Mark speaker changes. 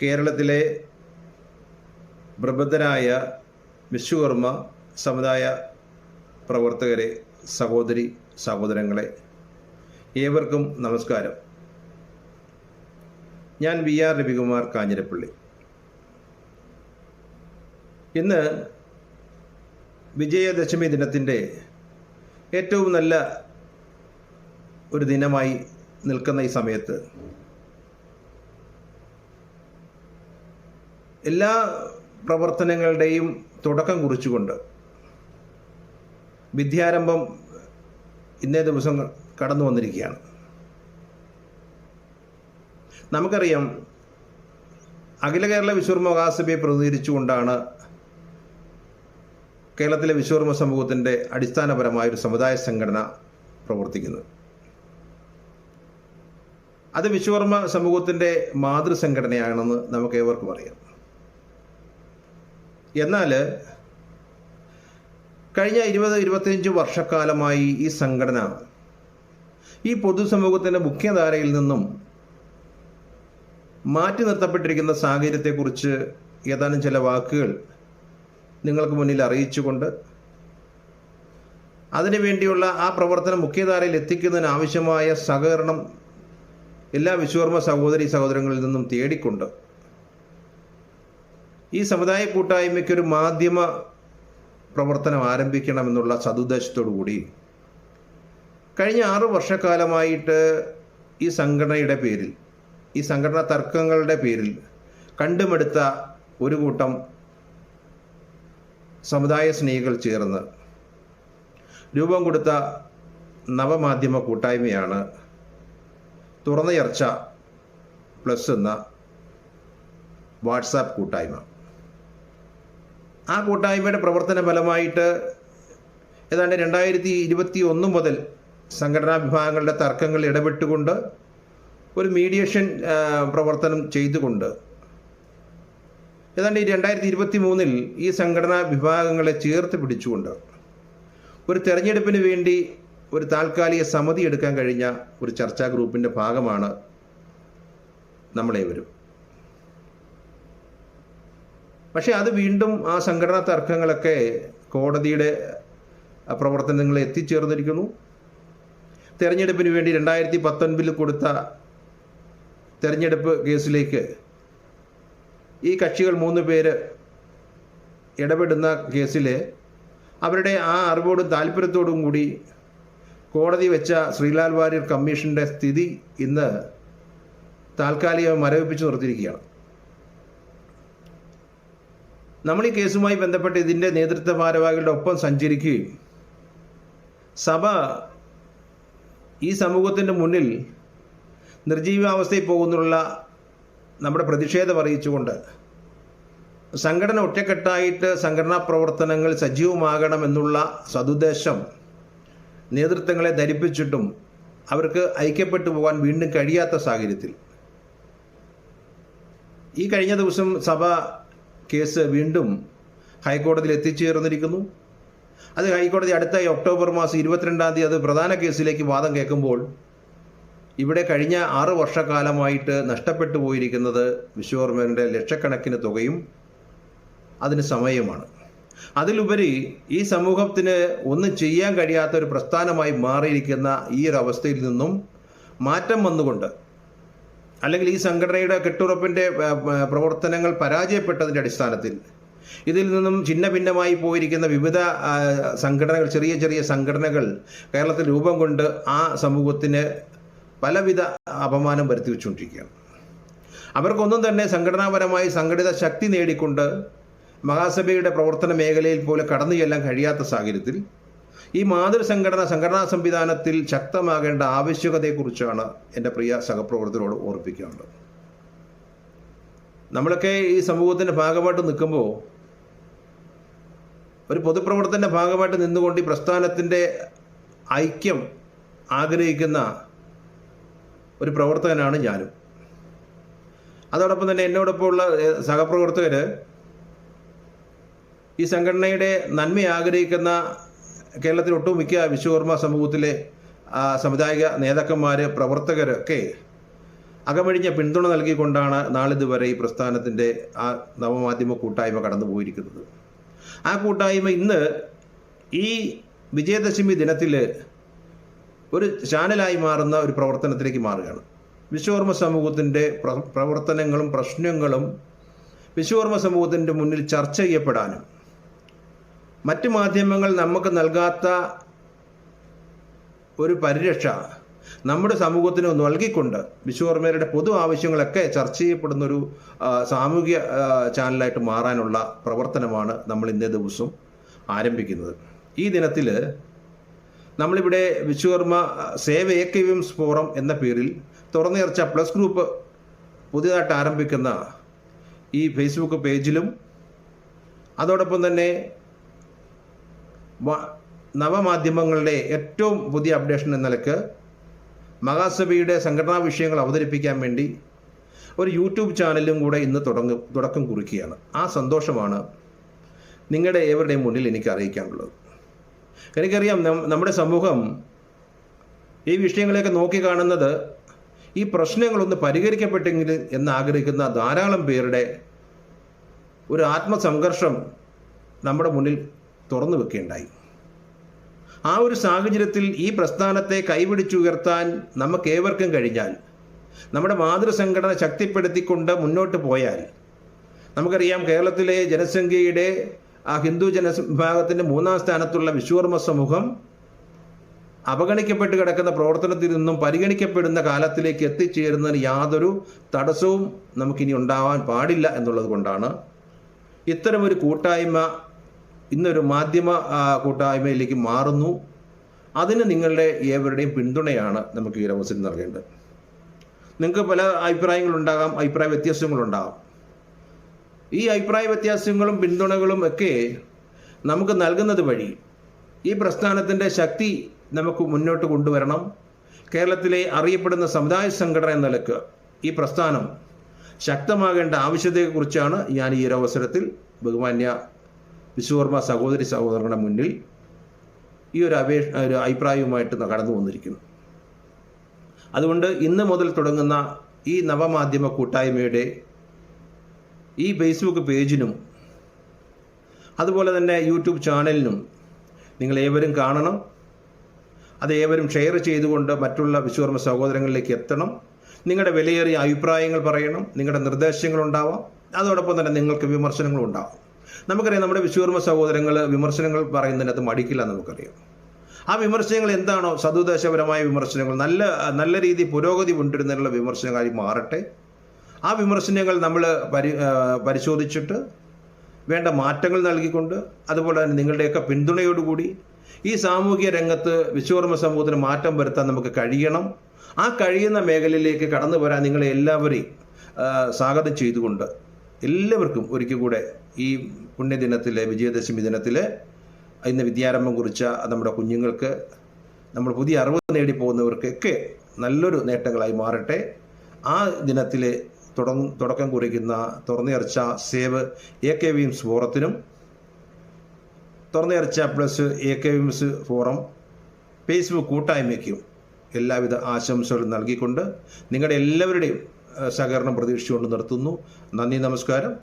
Speaker 1: കേരളത്തിലെ പ്രബുദ്ധരായ വിശ്വകർമ്മ സമുദായ പ്രവർത്തകരെ സഹോദരി സഹോദരങ്ങളെ ഏവർക്കും നമസ്കാരം. ഞാൻ വി ആർ രവികുമാർ കാഞ്ഞിരപ്പള്ളി. ഇന്ന് വിജയദശമി ദിനത്തിന്റെ ഏറ്റവും നല്ല ഒരു ദിനമായി നിൽക്കുന്ന ഈ സമയത്ത് എല്ലാ പ്രവർത്തനങ്ങളുടെയും തുടക്കം കുറിച്ചുകൊണ്ട് വിദ്യാരംഭം ഇന്നേ ദിവസം കടന്നു വന്നിരിക്കുകയാണ്. നമുക്കറിയാം അഖില കേരള വിശ്വകർമ്മ മഹാസഭയെ പ്രതിനിധീകരിച്ചുകൊണ്ടാണ് കേരളത്തിലെ വിശ്വകർമ്മ സമൂഹത്തിന്റെ അടിസ്ഥാനപരമായ ഒരു സമുദായ സംഘടന പ്രവർത്തിക്കുന്നത്. അത് വിശ്വകർമ്മ സമൂഹത്തിന്റെ മാതൃസംഘടനയാണെന്ന് നമുക്ക് ഏവർക്കും അറിയാം. എന്നാൽ കഴിഞ്ഞ ഇരുപത് ഇരുപത്തിയഞ്ച് വർഷക്കാലമായി ഈ സംഘടന ഈ പൊതുസമൂഹത്തിന്റെ മുഖ്യധാരയിൽ നിന്നും മാറ്റി നിർത്തപ്പെട്ടിരിക്കുന്ന സാഹചര്യത്തെക്കുറിച്ച് ഏതാനും ചില വാക്കുകൾ നിങ്ങൾക്ക് മുന്നിൽ അറിയിച്ചുകൊണ്ട് അതിനുവേണ്ടിയുള്ള ആ പ്രവർത്തനം മുഖ്യധാരയിൽ എത്തിക്കുന്നതിന് ആവശ്യമായ സഹകരണം എല്ലാ വിശ്വകർമ്മ സഹോദരി സഹോദരങ്ങളിൽ നിന്നും തേടിക്കൊണ്ട് ഈ സമുദായ കൂട്ടായ്മയ്ക്ക് ഒരു മാധ്യമ പ്രവർത്തനം ആരംഭിക്കണമെന്നുള്ള സതുദ്ദേശത്തോടു കൂടി കഴിഞ്ഞ ആറ് വർഷക്കാലമായിട്ട് ഈ സംഘടനയുടെ പേരിൽ ഈ സംഘടന തർക്കങ്ങളുടെ പേരിൽ കണ്ടുമെടുത്ത ഒരു കൂട്ടം സമുദായ സ്നേഹികൾ ചേർന്ന് രൂപം കൊടുത്ത നവമാധ്യമ കൂട്ടായ്മയാണ് തുറന്ന ചർച്ച പ്ലസ് എന്ന വാട്സാപ്പ് കൂട്ടായ്മ. ആ കൂട്ടായ്മയുടെ പ്രവർത്തന ഫലമായിട്ട് ഏതാണ്ട് രണ്ടായിരത്തി ഇരുപത്തി ഒന്ന് മുതൽ സംഘടനാ വിഭാഗങ്ങളുടെ തർക്കങ്ങൾ ഇടപെട്ടുകൊണ്ട് ഒരു മീഡിയേഷൻ പ്രവർത്തനം ചെയ്തുകൊണ്ട്. ഏതാണ്ട് ഈ രണ്ടായിരത്തി ഇരുപത്തി മൂന്നിൽ ഈ സംഘടനാ വിഭാഗങ്ങളെ ചേർത്ത് പിടിച്ചുകൊണ്ട് ഒരു തെരഞ്ഞെടുപ്പിന് വേണ്ടി ഒരു താൽക്കാലിക സമിതി എടുക്കാൻ കഴിഞ്ഞ ഒരു ചർച്ചാ ഗ്രൂപ്പിന്റെ ഭാഗമാണ് നമ്മളേവരും. പക്ഷേ അത് വീണ്ടും ആ സംഘടനാ തർക്കങ്ങളൊക്കെ കോടതിയുടെ പ്രവർത്തനങ്ങളിൽ എത്തിച്ചേർന്നിരിക്കുന്നു. തെരഞ്ഞെടുപ്പിന് വേണ്ടി രണ്ടായിരത്തി പത്തൊൻപതിൽ കൊടുത്ത തെരഞ്ഞെടുപ്പ് കേസിലേക്ക് ഈ കക്ഷികൾ മൂന്ന് പേര് ഇടപെടുന്ന കേസിൽ അവരുടെ ആ അറിവോടും താല്പര്യത്തോടും കൂടി കോടതി വെച്ച ശ്രീലാൽ വാര്യർ കമ്മീഷന്റെ സ്ഥിതി ഇന്ന് താൽക്കാലികം മരവിപ്പിച്ച് നിർത്തിയിരിക്കുകയാണ്. നമ്മൾ ഈ കേസുമായി ബന്ധപ്പെട്ട് ഇതിന്റെ നേതൃത്വ ഭാരവാഹികളുടെ ഒപ്പം സഞ്ചരിക്കുകയും സഭ ഈ സമൂഹത്തിന്റെ മുന്നിൽ നിർജീവാവസ്ഥയിൽ പോകുന്നുള്ള നമ്മുടെ പ്രതിഷേധം അറിയിച്ചുകൊണ്ട് സംഘടന ഒറ്റക്കെട്ടായിട്ട് സംഘടനാ പ്രവർത്തനങ്ങൾ സജീവമാകണമെന്നുള്ള സതുദ്ദേശം നേതൃത്വങ്ങളെ ധരിപ്പിച്ചിട്ടും അവർക്ക് ഐക്യപ്പെട്ടു പോകാൻ വീണ്ടും കഴിയാത്ത സാഹചര്യത്തിൽ. ഈ കഴിഞ്ഞ ദിവസം സഭ കേസ് വീണ്ടും ഹൈക്കോടതിയിൽ എത്തിച്ചേർന്നിരിക്കുന്നു. അത് ഹൈക്കോടതി അടുത്ത ഒക്ടോബർ മാസം ഇരുപത്തിരണ്ടാം തീയതി അത് പ്രധാന കേസിലേക്ക് വാദം കേൾക്കുമ്പോൾ ഇവിടെ കഴിഞ്ഞ ആറ് വർഷക്കാലമായിട്ട് നഷ്ടപ്പെട്ടു പോയിരിക്കുന്നത് വിശ്വകർമ്മയുടെ ലക്ഷക്കണക്കിന് തുകയും അതിന് സമയമാണ്. അതിലുപരി ഈ സമൂഹത്തിന് ഒന്നും ചെയ്യാൻ കഴിയാത്ത ഒരു പ്രസ്ഥാനമായി മാറിയിരിക്കുന്ന ഈ ഒരു അവസ്ഥയിൽ നിന്നും മാറ്റം വന്നുകൊണ്ട് അല്ലെങ്കിൽ ഈ സംഘടനയുടെ കെട്ടുറപ്പിന്റെ പ്രവർത്തനങ്ങൾ പരാജയപ്പെട്ടതിന്റെ അടിസ്ഥാനത്തിൽ ഇതിൽ നിന്നും ചിന്ന ഭിന്നമായി പോയിരിക്കുന്ന വിവിധ സംഘടനകൾ ചെറിയ ചെറിയ സംഘടനകൾ കേരളത്തിൽ രൂപം കൊണ്ട് ആ സമൂഹത്തിന് പലവിധ അപമാനം വരുത്തി വെച്ചുകൊണ്ടിരിക്കുകയാണ് അവർക്കൊന്നും തന്നെ സംഘടനാപരമായി സംഘടിത ശക്തി നേടിക്കൊണ്ട് മഹാസഭയുടെ പ്രവർത്തന മേഖലയിൽ പോലെ കടന്നു ചെല്ലാൻ കഴിയാത്ത സാഹചര്യത്തിൽ ഈ മാതൃസംഘടന സംഘടനാ സംവിധാനത്തിൽ ശക്തമാകേണ്ട ആവശ്യകതയെക്കുറിച്ചാണ് എന്റെ പ്രിയ സഹപ്രവർത്തകരോട് ഓർപ്പിക്കാനുള്ളത്. നമ്മളൊക്കെ ഈ സമൂഹത്തിന്റെ ഭാഗമായിട്ട് നിൽക്കുമ്പോൾ ഒരു പൊതുപ്രവർത്തന്റെ ഭാഗമായിട്ട് നിന്നുകൊണ്ട് ഈ പ്രസ്ഥാനത്തിന്റെ ഐക്യം ആഗ്രഹിക്കുന്ന ഒരു പ്രവർത്തകനാണ് ഞാനും. അതോടൊപ്പം തന്നെ എന്നോടൊപ്പമുള്ള സഹപ്രവർത്തകർ ഈ സംഘടനയുടെ നന്മ ആഗ്രഹിക്കുന്ന കേരളത്തിൽ ഒട്ടുമിക്ക വിശ്വകർമ്മ സമൂഹത്തിലെ സമുദായിക നേതാക്കന്മാർ പ്രവർത്തകരൊക്കെ അകമഴിഞ്ഞ പിന്തുണ നൽകിക്കൊണ്ടാണ് നാളിതുവരെ ഈ പ്രസ്ഥാനത്തിന്റെ ആ നവമാധ്യമ കൂട്ടായ്മ കടന്നുപോയിരിക്കുന്നത്. ആ കൂട്ടായ്മ ഇന്ന് ഈ വിജയദശമി ദിനത്തിൽ ഒരു ചാനലായി മാറുന്ന ഒരു പ്രവർത്തനത്തിലേക്ക് മാറുകയാണ്. വിശ്വകർമ്മ സമൂഹത്തിന്റെ പ്ര- പ്രവർത്തനങ്ങളും പ്രശ്നങ്ങളും വിശ്വകർമ്മ സമൂഹത്തിന്റെ മുന്നിൽ ചർച്ച ചെയ്യപ്പെടാനും മറ്റ് മാധ്യമങ്ങൾ നമുക്ക് നൽകാത്ത ഒരു പരിരക്ഷ നമ്മുടെ സമൂഹത്തിന് നൽകിക്കൊണ്ട് വിശ്വകർമ്മയുടെ പൊതു ആവശ്യങ്ങളൊക്കെ ചർച്ച ചെയ്യപ്പെടുന്ന ഒരു സാമൂഹിക ചാനലായിട്ട് മാറാനുള്ള പ്രവർത്തനമാണ് നമ്മൾ ഇന്നേ ദിവസം ആരംഭിക്കുന്നത്. ഈ ദിനത്തിൽ നമ്മളിവിടെ വിശ്വകർമ്മ സേവ വിംസ് ഫോറം എന്ന പേരിൽ തുറന്നുയർച്ച പ്ലസ് ഗ്രൂപ്പ് പുതിയതായിട്ട് ആരംഭിക്കുന്ന ഈ ഫേസ്ബുക്ക് പേജിലും അതോടൊപ്പം തന്നെ നവമാധ്യമങ്ങളുടെ ഏറ്റവും പുതിയ അപ്ഡേഷൻ എന്ന നിലയ്ക്ക് മഹാസഭയുടെ സംഘടനാ വിഷയങ്ങൾ അവതരിപ്പിക്കാൻ വേണ്ടി ഒരു യൂട്യൂബ് ചാനലും കൂടെ ഇന്ന് തുടങ്ങും തുടക്കം കുറിക്കുകയാണ്. ആ സന്തോഷമാണ് നിങ്ങളുടെ ഏവരുടെയും മുന്നിൽ എനിക്ക് അറിയിക്കാനുള്ളത്. എനിക്കറിയാം നമ്മുടെ സമൂഹം ഈ വിഷയങ്ങളെയൊക്കെ നോക്കി കാണുന്നത് ഈ പ്രശ്നങ്ങളൊന്ന് പരിഹരിക്കപ്പെട്ടെങ്കിൽ എന്ന് ആഗ്രഹിക്കുന്ന ധാരാളം പേരുടെ ഒരു ആത്മസംഘർഷം നമ്മുടെ മുന്നിൽ തുറന്നു വെക്കുകയുണ്ടായി ആ ഒരു സാഹചര്യത്തിൽ ഈ പ്രസ്ഥാനത്തെ കൈപിടിച്ചുയർത്താൻ നമുക്കേവർക്കും കഴിഞ്ഞാൽ നമ്മുടെ മാതൃസംഘടന ശക്തിപ്പെടുത്തിക്കൊണ്ട് മുന്നോട്ട് പോയാൽ നമുക്കറിയാം കേരളത്തിലെ ജനസംഖ്യയുടെ ആ ഹിന്ദു ജനവിഭാഗത്തിന്റെ മൂന്നാം സ്ഥാനത്തുള്ള വിശ്വകർമ്മ സമൂഹം അവഗണിക്കപ്പെട്ട് കിടക്കുന്ന പ്രവർത്തനത്തിൽ നിന്നും പരിഗണിക്കപ്പെടുന്ന കാലത്തിലേക്ക് എത്തിച്ചേരുന്നതിന് യാതൊരു തടസ്സവും നമുക്കിനി ഉണ്ടാവാൻ പാടില്ല എന്നുള്ളത് കൊണ്ടാണ് ഇത്തരമൊരു കൂട്ടായ്മ ഇന്നൊരു മാധ്യമ കൂട്ടായ്മയിലേക്ക് മാറുന്നു. അതിന് നിങ്ങളുടെ ഏവരുടെയും പിന്തുണയാണ് നമുക്ക് ഈ ഒരു അവസരം നൽകേണ്ടത്. നിങ്ങൾക്ക് പല അഭിപ്രായങ്ങളുണ്ടാകാം അഭിപ്രായ വ്യത്യാസങ്ങളുണ്ടാകാം. ഈ അഭിപ്രായ വ്യത്യാസങ്ങളും പിന്തുണകളും ഒക്കെ നമുക്ക് നൽകുന്നത് വഴി ഈ പ്രസ്ഥാനത്തിന്റെ ശക്തി നമുക്ക് മുന്നോട്ട് കൊണ്ടുവരണം. കേരളത്തിലെ അറിയപ്പെടുന്ന സമുദായ സംഘടന എന്ന നിലയ്ക്ക് ഈ പ്രസ്ഥാനം ശക്തമാകേണ്ട ആവശ്യത്തെക്കുറിച്ചാണ് ഞാൻ ഈ ഒരു അവസരത്തിൽ ബഹുമാന്യ വിശ്വകർമ്മ സഹോദരി സഹോദരങ്ങളുടെ മുന്നിൽ ഈ ഒരു അപേക്ഷ ഒരു അഭിപ്രായവുമായിട്ട് കടന്നു വന്നിരിക്കുന്നു. അതുകൊണ്ട് ഇന്ന് മുതൽ തുടങ്ങുന്ന ഈ നവമാധ്യമ കൂട്ടായ്മയുടെ ഈ ഫേസ്ബുക്ക് പേജിനും അതുപോലെ തന്നെ യൂട്യൂബ് ചാനലിനും നിങ്ങൾ ഏവരും കാണണം. അത് ഏവരും ഷെയർ ചെയ്തുകൊണ്ട് മറ്റുള്ള വിശ്വകർമ്മ സഹോദരങ്ങളിലേക്ക് എത്തണം. നിങ്ങളുടെ വിലയേറിയ അഭിപ്രായങ്ങൾ പറയണം. നിങ്ങളുടെ നിർദ്ദേശങ്ങൾ ഉണ്ടാവാം അതോടൊപ്പം തന്നെ നിങ്ങൾക്ക് വിമർശനങ്ങളും ഉണ്ടാവാം നമുക്കറിയാം നമ്മുടെ വിശ്വകർമ്മ സഹോദരങ്ങൾ വിമർശനങ്ങൾ പറയുന്നതിനകത്ത് മടിക്കില്ല നമുക്കറിയാം. ആ വിമർശനങ്ങൾ എന്താണോ സതുദ്ദേശപരമായ വിമർശനങ്ങൾ നല്ല നല്ല രീതി പുരോഗതി കൊണ്ടുവരുന്നതിനുള്ള വിമർശനങ്ങളായി മാറട്ടെ. ആ വിമർശനങ്ങൾ നമ്മൾ പരി പരിശോധിച്ചിട്ട് വേണ്ട മാറ്റങ്ങൾ നൽകിക്കൊണ്ട് അതുപോലെ തന്നെ നിങ്ങളുടെയൊക്കെ പിന്തുണയോടുകൂടി ഈ സാമൂഹിക രംഗത്ത് വിശ്വകർമ്മ സമൂഹത്തിന് മാറ്റം വരുത്താൻ നമുക്ക് കഴിയണം. ആ കഴിയുന്ന മേഖലയിലേക്ക് കടന്നു വരാൻ നിങ്ങളെ എല്ലാവരെയും സ്വാഗതം ചെയ്തുകൊണ്ട് എല്ലാവർക്കും ഒരിക്കൽ കൂടെ ഈ പുണ്യദിനത്തിലെ വിജയദശമി ദിനത്തിലെ ഇന്ന് വിദ്യാരംഭം കുറിച്ച നമ്മുടെ കുഞ്ഞുങ്ങൾക്ക് നമ്മൾ പുതിയ അറിവ് നേടി പോകുന്നവർക്കൊക്കെ നല്ലൊരു നേട്ടങ്ങളായി മാറട്ടെ. ആ ദിനത്തിലെ തുടങ്ങ തുടക്കം കുറിക്കുന്ന തുറന്നുയർച്ച സേവ് എ കെ വിംസ് ഫോറത്തിനും തുറന്നുയർച്ച പ്ലസ് എ കെ വിംസ് ഫോറം ഫേസ്ബുക്ക് കൂട്ടായ്മയ്ക്കും എല്ലാവിധ ആശംസകളും നൽകിക്കൊണ്ട് നിങ്ങളുടെ എല്ലാവരുടെയും സഹകരണം പ്രതീക്ഷിച്ചുകൊണ്ട് നിർത്തുന്നു. നന്ദി നമസ്കാരം.